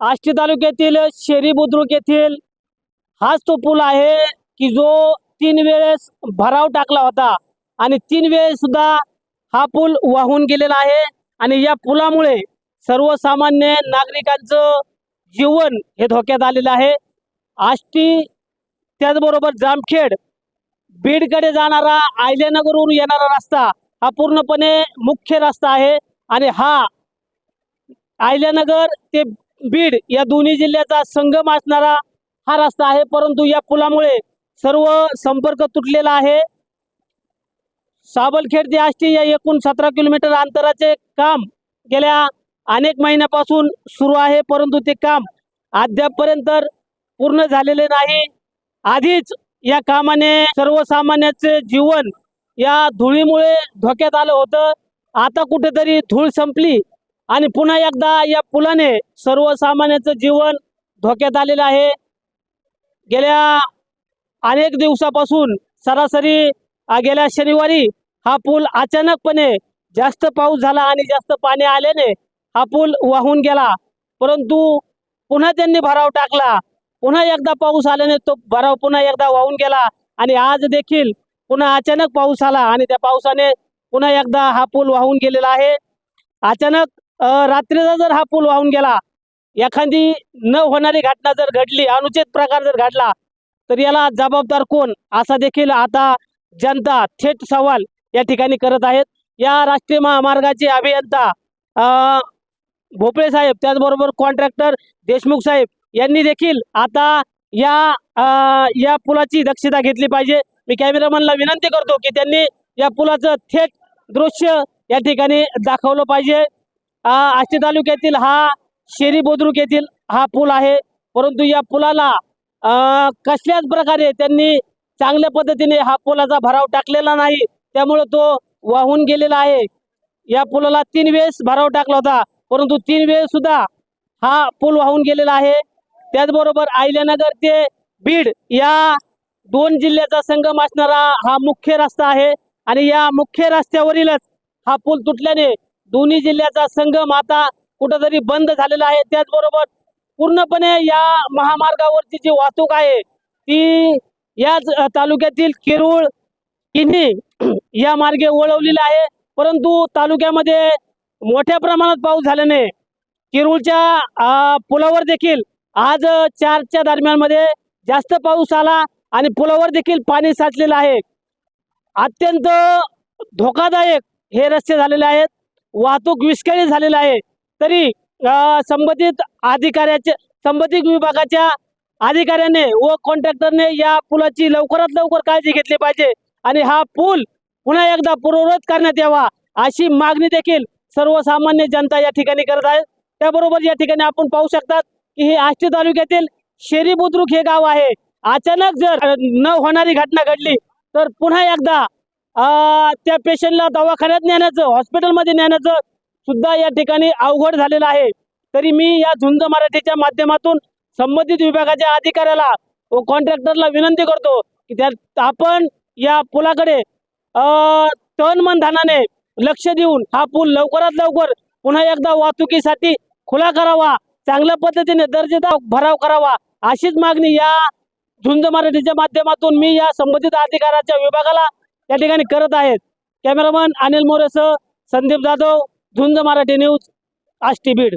आष्टी तालुक्यातील शेरी बुद्रुक येथील हाच तो पूल आहे की जो तीन वेळेस भराव टाकला होता. आणि तीन वेळेस सुद्धा हा पूल वाहून गेलेला आहे. आणि या पुलामुळे सर्वसामान्य नागरिकांचं जीवन हे धोक्यात आलेलं आहे. आष्टी त्याचबरोबर जामखेड बीडकडे जाणारा आयल्यानगरवरून येणारा रस्ता हा पूर्णपणे मुख्य रस्ता आहे. आणि हा आयल्यानगर ते बीड या दोन्ही जिल्ह्याचा संगम असणारा हा रस्ता आहे. परंतु या पुलामुळे सर्व संपर्क तुटलेला आहे. साबलखेड ते आष्टी या एकूण सतरा किलोमीटर अंतराचे काम गेल्या अनेक महिन्यापासून सुरू आहे. परंतु ते काम अद्यापपर्यंत पूर्ण झालेले नाही. आधीच या कामाने सर्वसामान्याचे जीवन या धुळीमुळे धोक्यात आलं होतं. आता कुठेतरी धूळ संपली. आणि पुन्हा एकदा या पुलाने सर्वसामान्याचं जीवन धोक्यात आलेलं आहे. गेल्या अनेक दिवसापासून सरासरी गेल्या शनिवारी हा पूल अचानकपणे जास्त पाऊस झाला आणि जास्त पाणी आल्याने हा पूल वाहून गेला. परंतु पुन्हा त्यांनी भराव टाकला. पुन्हा एकदा पाऊस आल्याने तो भराव पुन्हा एकदा वाहून गेला आणि आज देखील पुन्हा अचानक पाऊस आला आणि त्या पावसाने पुन्हा एकदा हा पूल वाहून गेलेला आहे. अचानक रात्रीचा जर हा पूल वाहून गेला एखादी न होणारी घटना जर घडली अनुचित प्रकार जर घडला तर याला जबाबदार कोण? असा देखील आता जनता थेट सवाल या ठिकाणी करत आहेत. या राष्ट्रीय महामार्गाचे अभियंता भोपळे साहेब त्याचबरोबर कॉन्ट्रॅक्टर देशमुख साहेब यांनी देखील आता या आ, या पुलाची दक्षता घेतली पाहिजे. मी कॅमेरामॅनला विनंती करतो की त्यांनी या पुलाचं थेट दृश्य या ठिकाणी दाखवलं पाहिजे. आष्टी तालुक्यातील हा शेरी बुद्रुक येथील हा पूल आहे. परंतु या पुलाला कसल्याच प्रकारे त्यांनी चांगल्या पद्धतीने हा पुलाचा भराव टाकलेला नाही. त्यामुळे तो वाहून गेलेला आहे. या पुलाला तीन वेळेस भराव टाकला होता. परंतु तीन वेळेस सुद्धा हा पूल वाहून गेलेला आहे. त्याचबरोबर आयल्यानगर ते बीड या दोन जिल्ह्याचा संगम असणारा हा मुख्य रस्ता आहे. आणि या मुख्य रस्त्यावरीलच हा पूल तुटल्याने दोन्ही जिल्ह्याचा संगम आता कुठंतरी बंद झालेला आहे. त्याचबरोबर पूर्णपणे या महामार्गावरची जी वाहतूक आहे ती याच तालुक्यातील किरूळ किन्ही या मार्गे वळवलेला आहे. परंतु तालुक्यामध्ये मोठ्या प्रमाणात पाऊस झाल्याने किरूळच्या पुलावर देखील आज चारच्या दरम्यानमध्ये जास्त पाऊस आला आणि पुलावर देखील पाणी साचलेलं आहे. अत्यंत धोकादायक हे रस्ते झालेले आहेत. वाहतूक विस्कळीत झालेली आहे. तरी संबंधित अधिकाऱ्याच्या संबंधित विभागाच्या अधिकाऱ्याने व कॉन्ट्रॅक्टरने या पुलाची लवकरात लवकर काळजी घेतली पाहिजे आणि हा पूल पुन्हा एकदा पूर्ववत करण्यात यावा अशी मागणी देखील सर्वसामान्य जनता या ठिकाणी करत आहे. त्याबरोबर या ठिकाणी आपण पाहू शकतात की हे आष्टी तालुक्यातील शेरी बुद्रुक हे गाव आहे. अचानक जर न होणारी घटना घडली तर पुन्हा एकदा त्या पेशंटला दवाखान्यात नेण्याचं हॉस्पिटलमध्ये नेण्याचं सुद्धा या ठिकाणी अवघड झालेलं आहे. तरी मी या झुंज मराठीच्या माध्यमातून संबंधित विभागाच्या अधिकाऱ्याला व कॉन्ट्रॅक्टरला विनंती करतो की त्यात आपण या पुलाकडे अ, तन मन धनाने लक्ष देऊन हा पूल लवकरात लवकर पुन्हा एकदा वाहतुकीसाठी खुला करावा चांगल्या पद्धतीने दर्जेदार भराव करावा अशीच मागणी या झुंज मराठीच्या माध्यमातून मी या संबंधित अधिकाऱ्याच्या विभागाला या ठिकाणी करत आहेत. कॅमेरामन अनिल मोरेसह संदीप जाधव झुंज मराठी न्यूज आष्टी बीड.